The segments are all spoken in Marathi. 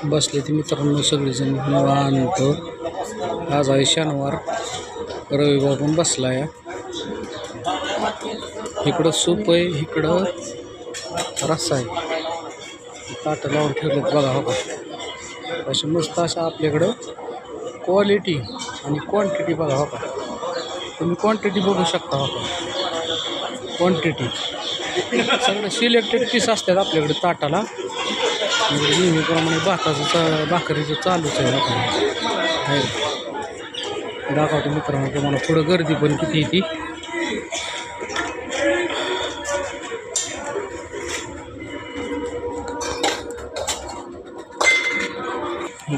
बसले ते मित्रांनो सगळेजण निवांत. आज आहे शनिवार. रविवार पण बसला या इकडं सूप आहे इकडं रस्सा आहे. ताटं लावून ठेवलेत बघा हो का. असे मस्त अशा आपल्याकडं क्वालिटी आणि क्वांटिटी बघा हो का. तुम्ही क्वांटिटी बघू शकता हो का. क्वांटिटी सगळं सिलेक्टेड पीस असतात आपल्याकडे ताटाला. म्हणजे नेहमीप्रमाणे भाताचं चा भाकरीचं चालूच आहे आता. आहे दाखवतो मित्रांनो तुम्हाला पुढं गर्दी पण किती ती.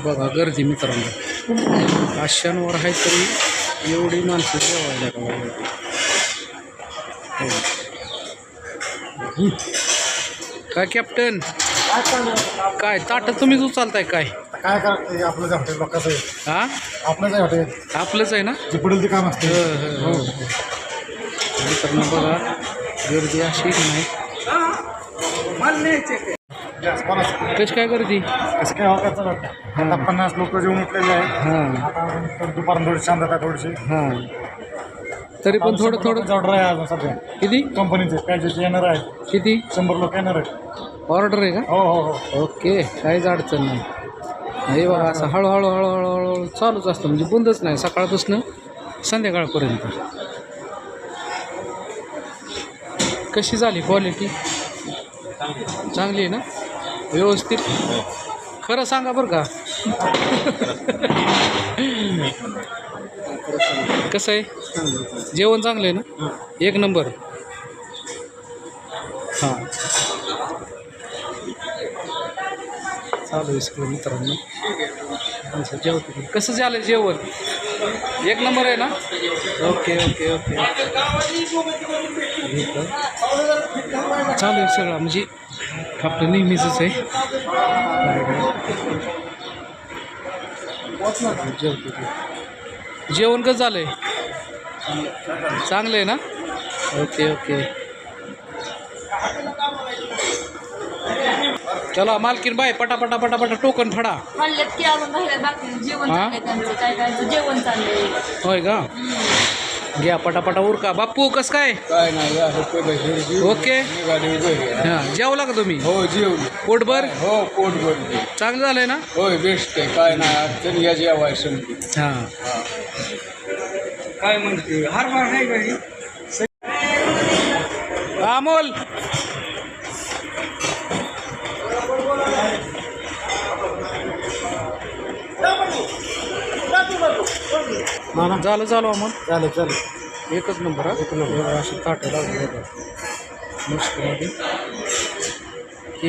बघा गर्दी मित्रांनो. आज शनिवार आहे तरी एवढी माणसं जेवायला का हो. काय कॅप्टन काय ताट तुम्हीच उचलताय काय? काय काय आपलं जे हॉटेल लोकांचं आहे हा? आपलं जे हॉटेल. आपलंच आहे ना? जे पुढील ते काम असते. हो मित्रांनो बघा गर्दी अशी की नाही? कशी काय गर्दी? कसं काय वाटायचं वाटतं. आता पन्नास लोक जेवण उठलेले आहेत. हां. आता दुपार थोडी शांतता थोडीशी. हां. तरी पण थोडं थोडं ऑर्डर आहे अजून सध्या. किती? कंपनीचे काय जे येणार आहे किती? शंभर लोक येणार आहेत. ऑर्डर आहे का? हो हो हो. ओके काहीच अडचण नाही. हे बघा असं हळूहळू हळूहळू हळूहळू चालूच असतं. म्हणजे बंदच नाही. सकाळपासून संध्याकाळपर्यंत. कशी झाली क्वालिटी चांगली आहे ना? व्यवस्थित? खरं सांगा बरं का. कसं आहे? जेवण चांगलं आहे ना? एक नंबर. हां. चालू आहे सगळं मित्रांनो. माणसं जेवते कसं झालं जेवण? एक नंबर आहे ना? Okay okay okay. चालू आहे सगळं. म्हणजे आपलं नेहमीच आहे. जेवते. जेवण कसं झालं आहे चांगलं आहे ना? Okay okay. चला मालकीन बाय पटापटा पटापटा टोकन फडा. म्हणलेत की अजून राहिल्यात बाकी? जेवण हा? चाललंय त्यांचं काय काय जेवण चाललंय. होय का? घ्या पटापटा उरका. बाप्पू कस काय? काय नाही असं पहिलं ओके. निघाली हां जेवला का तुम्ही? हो जेवली पोटभर? हो पोट भरली चांगलं झालंय ना? होय बेस्ट आहे. काय नाही अडचण या जेवाय संपली. हां. काय म्हणते? हार मार नाही अमोल! झालं झालं अमोल. चालेल चालेल एकच नंबर हा? एक नंबर. अशी ताटं लागली बघा. मस्त मध्ये.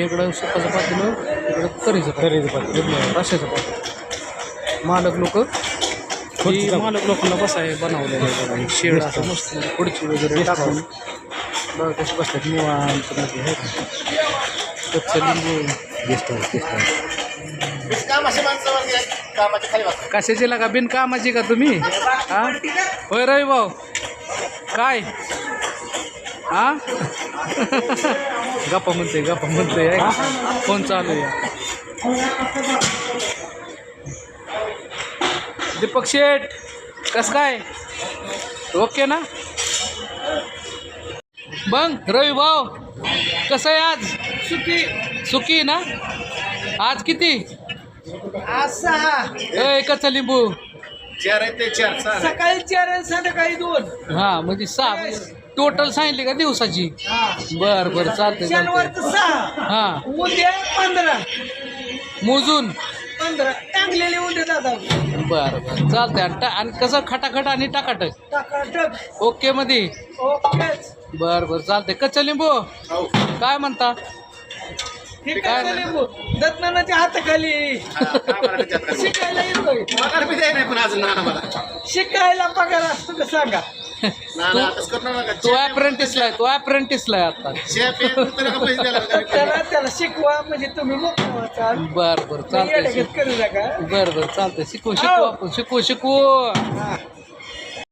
इकडं सुपाचं पातेलं इकडं तरीचं तरीचं पातेलं रश्याचं पातेलं मालक लोक. ही मालक लोकांना बसाय बनवलेलं आहे. शेड असं मस्त खुर्ची वगैरे टाकून. बघा कशी बसतात निवांत मध्ये. आहे का कच्चं लिंबू. गेस्ट कशाची लागा? बिनकामाची का तुम्ही? हा? होय रवी भाऊ काय? हा? गप्पा म्हणते गप्पा म्हणते फोन चालू आहे. दीपक शेठ कस काय? ओके ना? बंग रवी भाऊ कसं आहे आज? सुकी सुकी ना? आज किती? असा. ए कच्चा लिंबू. चार आहे ते चार सकाळी चार आणि संध्याकाळी दोन. हा म्हणजे सहा टोटल सांगितली का दिवसाची? बर बर शनिवारचं सहा. हा. उद्या पंधरा. मोजून. पंधरा. टांगलेले उद्या दादा. बर बर चालतंय. आणि कसं खटाखट आणि टाकाटक? टाकाटक. ओके मध्ये? ओकेच. बर बर चालतंय. कच्चा लिंबू? काय म्हणता? हे काय दत्तनानाच्या हाताखाली. शिकायला येतोय. पगार बी द्याय नाही पण अजून नाना मला शिकायला पगार असतो का सांगा? नाना आताच करणार नका. तो अप्रेंटिसला आहे तो अप्रेंटिसला आहे आता. शेफ आहे, तू तर नका पैसे द्यायला लागले. त्याला त्याला शिकवा म्हणजे तुम्ही मोकळा व्हाल बर बर चालतंय येड्यागत करू नका. बर बर चालतंय. शिकू शिकू आपण शिकू शिकू. हा.